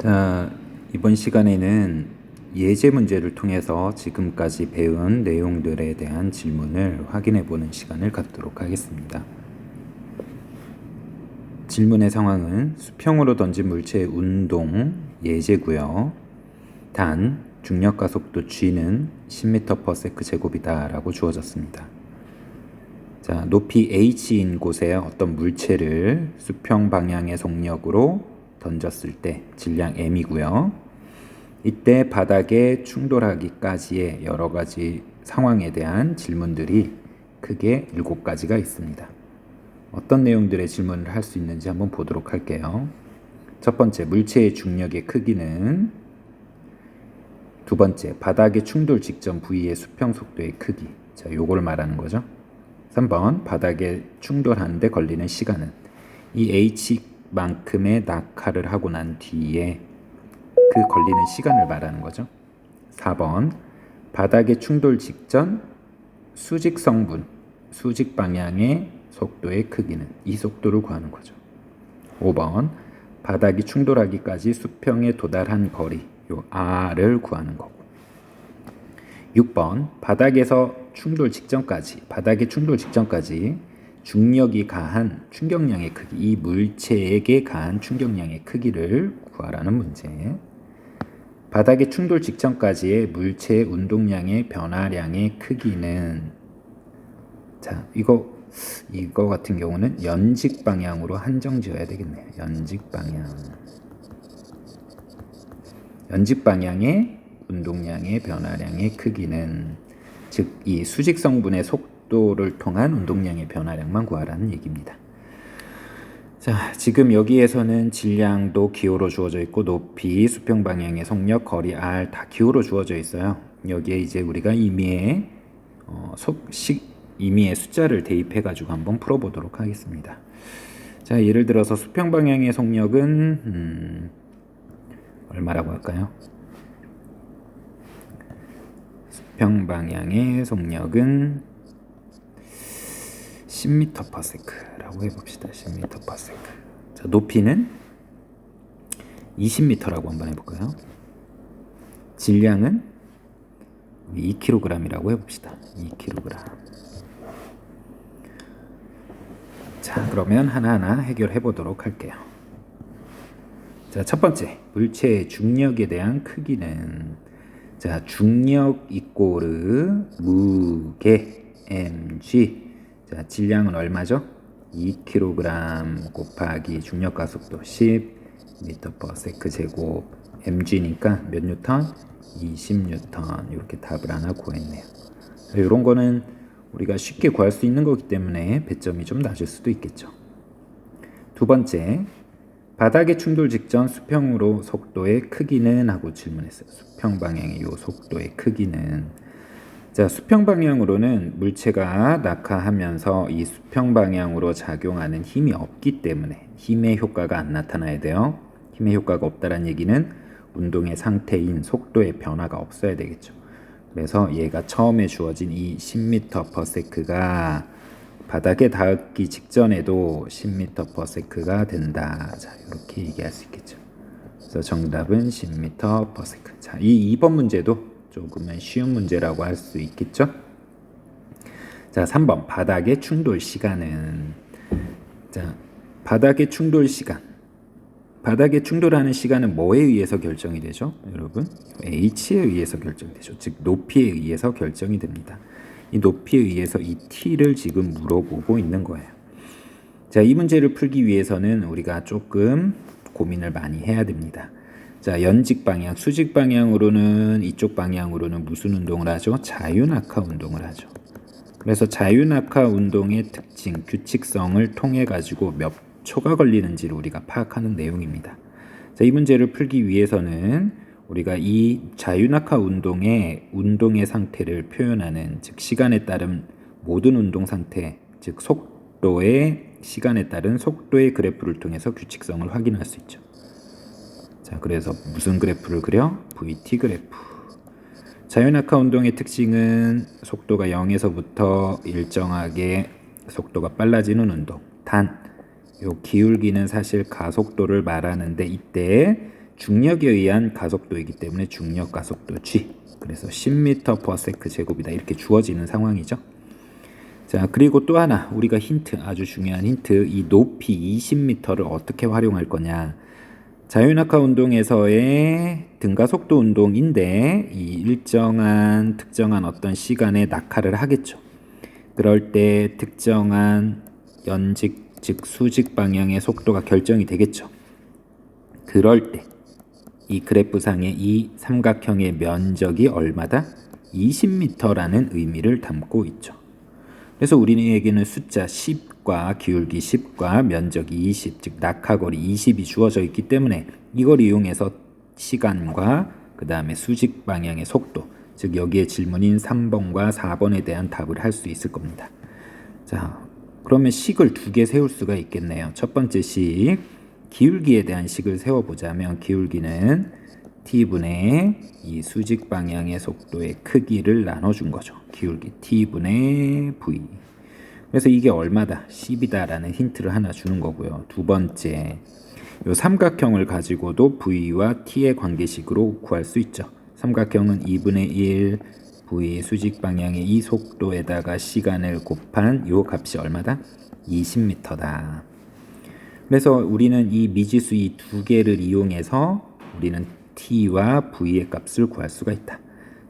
자, 이번 시간에는 예제 문제를 통해서 지금까지 배운 내용들에 대한 질문을 확인해 보는 시간을 갖도록 하겠습니다. 질문의 상황은 수평으로 던진 물체의 운동 예제고요. 단 중력과 속도 g는 10m/s 제곱이다라고 주어졌습니다. 자, 높이 h인 곳에 어떤 물체를 수평 방향의 속력으로 던졌을 때 질량 m이고요. 이때 바닥에 충돌하기까지의 여러 가지 상황에 대한 질문들이 크게 7가지가 있습니다. 어떤 내용들의 질문을 할 수 있는지 한번 보도록 할게요. 첫 번째, 물체의 중력의 크기는 두 번째, 바닥의 충돌 직전 부위의 수평 속도의 크기. 자, 요걸 말하는 거죠. 3번, 바닥에 충돌하는데 걸리는 시간은 이 h 만큼의 낙하를 하고 난 뒤에 그 걸리는 시간을 말하는 거죠. 4번, 바닥의 충돌 직전 수직 성분, 수직 방향의 속도의 크기는 이 속도를 구하는 거죠. 5번, 바닥이 충돌하기까지 수평에 도달한 거리, 요 r을 구하는 거고. 6번, 바닥에서 충돌 직전까지, 바닥의 충돌 직전까지 중력이 가한 충격량의 크기, 이 물체에게 가한 충격량의 크기를 구하라는 문제. 바닥의 충돌 직전까지의 물체의 운동량의 변화량의 크기는 자, 이거 이거 같은 경우는 연직 방향으로 한정 지어야 되겠네요. 연직 방향. 연직 방향의 운동량의 변화량의 크기는 즉 이 수직 성분의 속 도를 통한 운동량의 변화량만 구하라는 얘기입니다. 자, 지금 여기에서는 질량도 기호로 주어져 있고 높이, 수평 방향의 속력, 거리 r 다 기호로 주어져 있어요. 여기에 이제 우리가 임의의 어, 속식 임의의 숫자를 대입해 가지고 한번 풀어 보도록 하겠습니다. 자, 예를 들어서 수평 방향의 속력은 음, 얼마라고 할까요? 수평 방향의 속력은 10m/s라고 해봅시다. 10m/s. 자, 높이는 20m라고 한번 해볼까요? 질량은 2kg이라고 해봅시다. 2kg. 자, 그러면 하나하나 해결해 보도록 할게요. 자, 첫 번째, 물체의 중력에 대한 크기는 자, 중력 이꼬르 무게 mg. 자, 질량은 얼마죠? 2kg 곱하기 중력과 속도 10 m/s 제곱 mg니까 몇 뉴턴? 20 뉴턴 이렇게 답을 하나 구했네요. 이런 거는 우리가 쉽게 구할 수 있는 거기 때문에 배점이 좀 낮을 수도 있겠죠. 두 번째, 바닥의 충돌 직전 수평으로 속도의 크기는 하고 질문했어요. 수평 방향의 요 속도의 크기는 자 수평 방향으로는 물체가 낙하하면서 이 수평 방향으로 작용하는 힘이 없기 때문에 힘의 효과가 안 나타나야 돼요. 힘의 효과가 없다는 얘기는 운동의 상태인 속도의 변화가 없어야 되겠죠. 그래서 얘가 처음에 주어진 이 10m/s가 바닥에 닿기 직전에도 10m/s가 된다. 자, 이렇게 얘기할 수 있겠죠. 그래서 정답은 10m/s. 자, 이 2번 문제도 조금은 쉬운 문제라고 할 수 있겠죠. 자, 3번 바닥의 충돌 시간은 자, 바닥의 충돌 시간. 바닥에 충돌하는 시간은 뭐에 의해서 결정이 되죠? 여러분, h에 의해서 결정이 되죠. 즉 높이에 의해서 결정이 됩니다. 이 높이에 의해서 이 t를 지금 물어보고 있는 거예요. 자, 이 문제를 풀기 위해서는 우리가 조금 고민을 많이 해야 됩니다. 자, 연직 방향, 수직 방향으로는 이쪽 방향으로는 무슨 운동을 하죠? 자유낙하 운동을 하죠. 그래서 자유낙하 운동의 특징, 규칙성을 통해 가지고 몇 초가 걸리는지를 우리가 파악하는 내용입니다. 자, 이 문제를 풀기 위해서는 우리가 이 자유낙하 운동의 운동의 상태를 표현하는 즉 시간에 따른 모든 운동 상태, 즉 속도의 시간에 따른 속도의 그래프를 통해서 규칙성을 확인할 수 있죠. 자, 그래서 무슨 그래프를 그려? VT 그래프. 자유낙하 운동의 특징은 속도가 0에서부터 일정하게 속도가 빨라지는 운동. 단, 요 기울기는 사실 가속도를 말하는데 이때 중력에 의한 가속도이기 때문에 중력 가속도 g. 그래서 10m/s 제곱이다 이렇게 주어지는 상황이죠. 자 그리고 또 하나 우리가 힌트 아주 중요한 힌트 이 높이 20m를 어떻게 활용할 거냐 자유낙하 운동에서의 등가 속도 운동인데 이 일정한 특정한 어떤 시간에 낙하를 하겠죠. 그럴 때 특정한 연직 즉 수직 방향의 속도가 결정이 되겠죠. 그럴 때 이 그래프상의 이 삼각형의 면적이 얼마다? 20m라는 의미를 담고 있죠. 그래서 우리에게는 숫자 10과 기울기 10과 면적이 20, 즉 낙하거리 20이 주어져 있기 때문에 이걸 이용해서 시간과 그 다음에 수직 방향의 속도, 즉 여기에 질문인 3번과 4번에 대한 답을 할 수 있을 겁니다. 자, 그러면 식을 두 개 세울 수가 있겠네요. 첫 번째 식, 기울기에 대한 식을 세워보자면 기울기는 t분의 이 수직 방향의 속도의 크기를 나눠준 거죠. 기울기 t분의 v. 그래서 이게 얼마다? 10이다라는 힌트를 하나 주는 거고요. 두 번째, 요 삼각형을 가지고도 v와 t의 관계식으로 구할 수 있죠. 삼각형은 2분의 1 v 수직 방향의 이 속도에다가 시간을 곱한 요 값이 얼마다? 20m다. 그래서 우리는 이 미지수 이 두 개를 이용해서 우리는 t와 v의 값을 구할 수가 있다.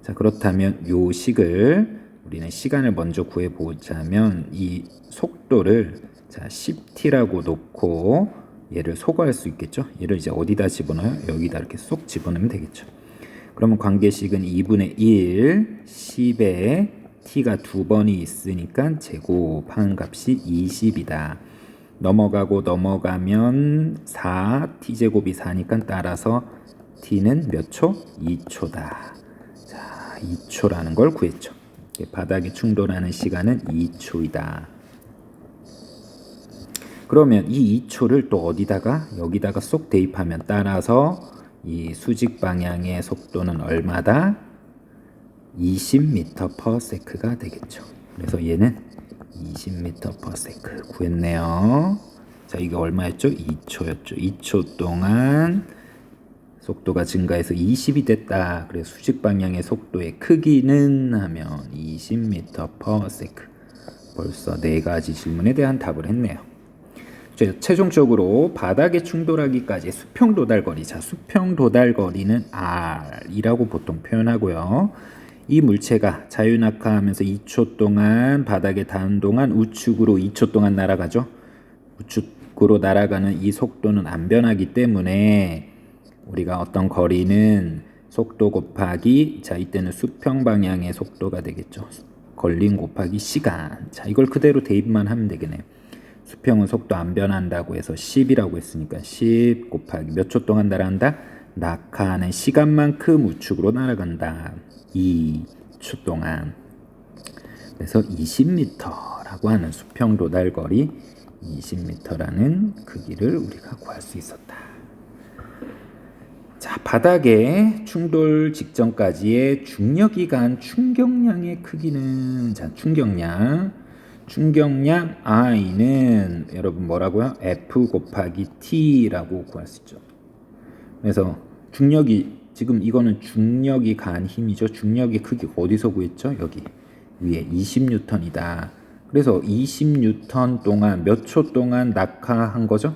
자, 그렇다면 요 식을 우리는 시간을 먼저 구해 보자면 이 속도를 자, 10t라고 놓고 얘를 소거할 수 있겠죠? 얘를 이제 어디다 집어넣어요? 여기다 이렇게 쏙 집어넣으면 되겠죠. 그러면 관계식은 2분의 1, 10에 t가 두 번이 있으니까 제곱하는 값이 20이다. 넘어가고 넘어가면 4, t제곱이 4니까 따라서 t는 몇 초? 2초다. 자, 2초라는 걸 구했죠. 바닥에 충돌하는 시간은 2초이다. 그러면 이 2초를 또 어디다가 여기다가 쏙 대입하면 따라서 이 수직 방향의 속도는 얼마다? 20m/s가 되겠죠. 그래서 얘는 20m/s 구했네요. 자, 이게 얼마였죠? 2초였죠. 2초 동안 속도가 증가해서 20이 됐다. 그래서 수직 방향의 속도의 크기는 하면 20m/s. 벌써 네 가지 질문에 대한 답을 했네요. 최종적으로 바닥에 충돌하기까지 수평 도달 거리. 자, 수평 도달 거리는 R이라고 보통 표현하고요. 이 물체가 자유낙하하면서 2초 동안 바닥에 닿은 동안 우측으로 2초 동안 날아가죠. 우측으로 날아가는 이 속도는 안 변하기 때문에 우리가 어떤 거리는 속도 곱하기 자 이때는 수평 방향의 속도가 되겠죠. 걸림 곱하기 시간. 자 이걸 그대로 대입만 하면 되겠네요. 수평은 속도 안 변한다고 해서 10이라고 했으니까 10 곱하기 몇 초 동안 날아간다? 낙하하는 시간만큼 우측으로 날아간다. 2초 동안. 그래서 20m라고 하는 수평 도달 거리 20m라는 크기를 우리가 구할 수 있었다. 자, 바닥에 충돌 직전까지의 중력이 간 충격량의 크기는 자, 충격량 충격량 I는 여러분 뭐라고요? F 곱하기 T라고 구할 수 있죠. 그래서 중력이 지금 이거는 중력이 간 힘이죠. 중력의 크기 어디서 구했죠? 여기 위에 20뉴턴이다. 그래서 20뉴턴 동안 몇 초 동안 낙하한 거죠?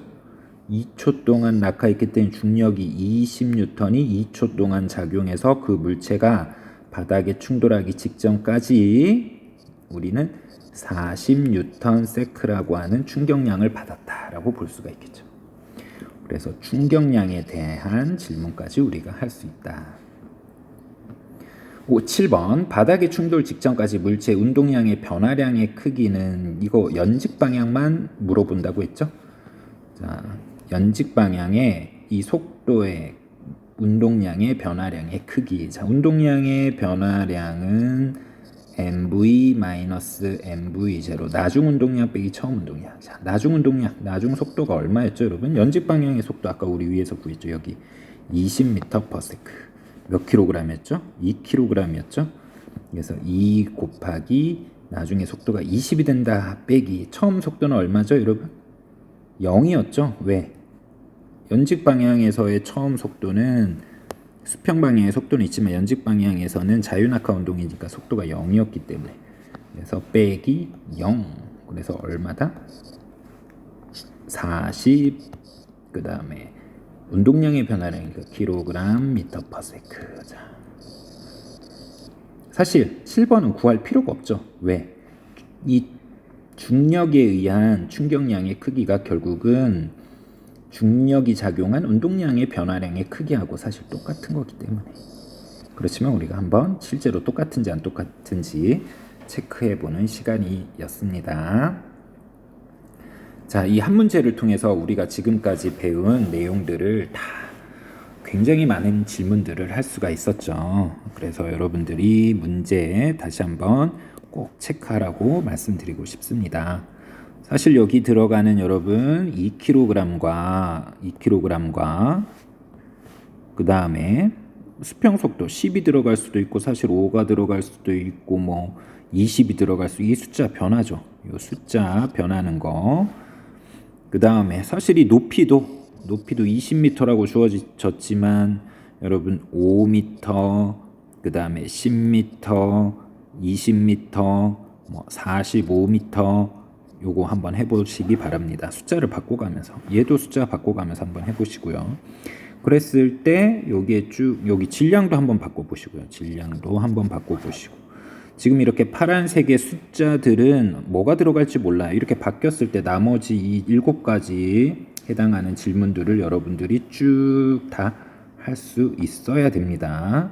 2초 동안 낙하했기 때문에 중력이 20뉴턴이 2초 동안 작용해서 그 물체가 바닥에 충돌하기 직전까지 우리는 40뉴턴 세크라고 하는 충격량을 받았다라고 볼 수가 있겠죠. 그래서 충격량에 대한 질문까지 우리가 할 수 있다. 5, 7번 바닥에 충돌 직전까지 물체 운동량의 변화량의 크기는 이거 연직 방향만 물어본다고 했죠. 자, 연직 방향의 이 속도의 운동량의 변화량의 크기. 자, 운동량의 변화량은 mv 마이너스 mv 제로 나중 운동량 빼기 처음 운동량. 자, 나중 운동량, 나중 속도가 얼마였죠, 여러분? 연직 방향의 속도 아까 우리 위에서 구했죠. 여기 20m/s. 몇 킬로그램이었죠? 2킬로그램이었죠? 그래서 2 곱하기 나중에 속도가 20이 된다 빼기 처음 속도는 얼마죠, 여러분? 0이었죠? 왜? 연직 방향에서의 처음 속도는 수평 방향의 속도는 있지만 연직 방향에서는 자유낙하 운동이니까 속도가 0이었기 때문에. 그래서 빼기 0 그래서 얼마다? 40 그 다음에 운동량의 변화량이니까 킬로그램 미터 퍼 세크 자 사실 7번은 구할 필요가 없죠. 왜? 이 중력에 의한 충격량의 크기가 결국은 중력이 작용한 운동량의 변화량의 크기하고 사실 똑같은 거기 때문에 그렇지만 우리가 한번 실제로 똑같은지 안 똑같은지 체크해 보는 시간이었습니다. 자, 이 한 문제를 통해서 우리가 지금까지 배운 내용들을 다 굉장히 많은 질문들을 할 수가 있었죠. 그래서 여러분들이 문제 다시 한번 꼭 체크하라고 말씀드리고 싶습니다. 사실 여기 들어가는 여러분 2kg과 2kg과 그 다음에 수평 속도 10이 들어갈 수도 있고 사실 5가 들어갈 수도 있고 뭐 20이 들어갈 수 이 숫자 변하죠. 이 숫자 변하는 거. 그 다음에 사실 이 높이도 높이도 20m라고 주어졌지만 여러분 5m 그 다음에 10m 20m 뭐 45m 요거 한번 해보시기 바랍니다. 숫자를 바꿔가면서 얘도 숫자 바꿔가면서 한번 해보시고요. 그랬을 때 여기에 쭉 여기 질량도 한번 바꿔보시고요. 질량도 한번 바꿔보시고 지금 이렇게 파란색의 숫자들은 뭐가 들어갈지 몰라요. 이렇게 바뀌었을 때 나머지 이 일곱 가지 해당하는 질문들을 여러분들이 쭉 다 할 수 있어야 됩니다.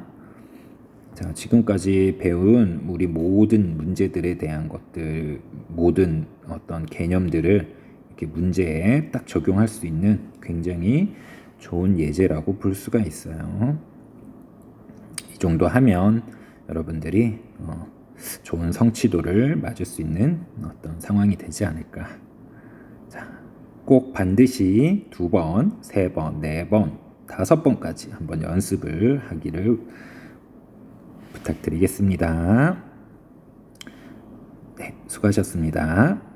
자, 지금까지 배운 우리 모든 문제들에 대한 것들, 모든 어떤 개념들을 이렇게 문제에 딱 적용할 수 있는 굉장히 좋은 예제라고 볼 수가 있어요. 이 정도 하면 여러분들이 어, 좋은 성취도를 맞을 수 있는 어떤 상황이 되지 않을까. 자, 꼭 반드시 두 번, 세 번, 네 번, 다섯 번까지 한번 연습을 하기를 부탁드리겠습니다. 네, 수고하셨습니다.